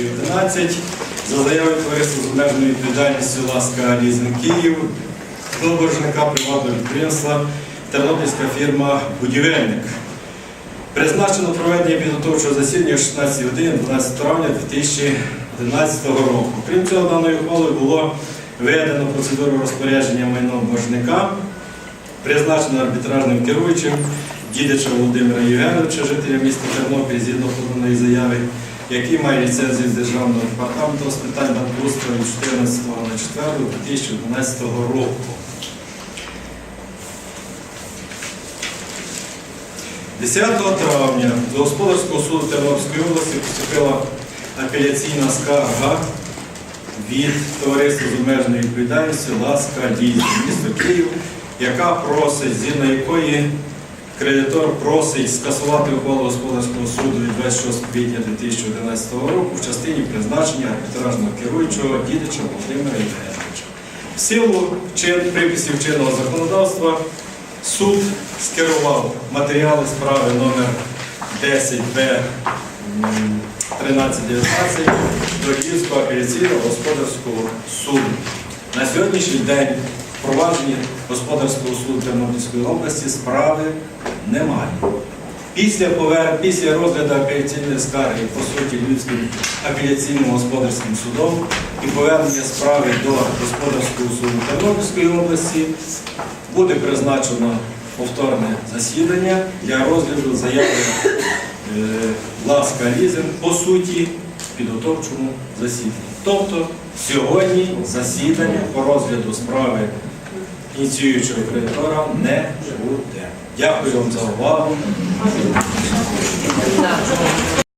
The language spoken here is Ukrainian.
11 за заявою товариства з обмеженою відповідальністю Ласка Лізинг Київ до боржника приватного підприємства Тернопільська фірма Будівельник. Призначено проведення підготовчого засідання о 16 годин 12 травня 2011 року. Крім цього, даною ухвалою було введено процедуру розпорядження майном боржника, призначено арбітражним керуючим Дідича Володимира Євгеновича, жителя міста Тернопіль, згідно поданої заяви, який має ліцензію Державного департаменту з питань банкрутства від 14.04.2011 року. – 10 травня до Господарського суду Тернопільської області поступила апеляційна скарга від товариства з обмеженою відповідальністю Ласка Лізі, місто Київ, яка просить, згідно якої кредитор просить скасувати ухвалу господарського суду від 26 квітня 2011 року в частині призначення арбітражного керуючого дідича Володимира Євгеновича. В силу чин, приписів чинного законодавства суд скерував матеріали справи номер 10Б 1319 до Київського апеляційного господарського суду. На сьогоднішній день провадженні господарського суду Тернопільської області справи немає. Після, повер... Після розгляду апеляційної скарги, по суті, Львівським апеляційним господарським судом і повернення справи до господарського суду Тернопільської області буде призначено повторне засідання для розгляду заяви е, Ласка Лізин по суті підготовчому засіданні. Тобто сьогодні засідання по розгляду справи ініціюючого кредитора не буде. Дякую вам за увагу.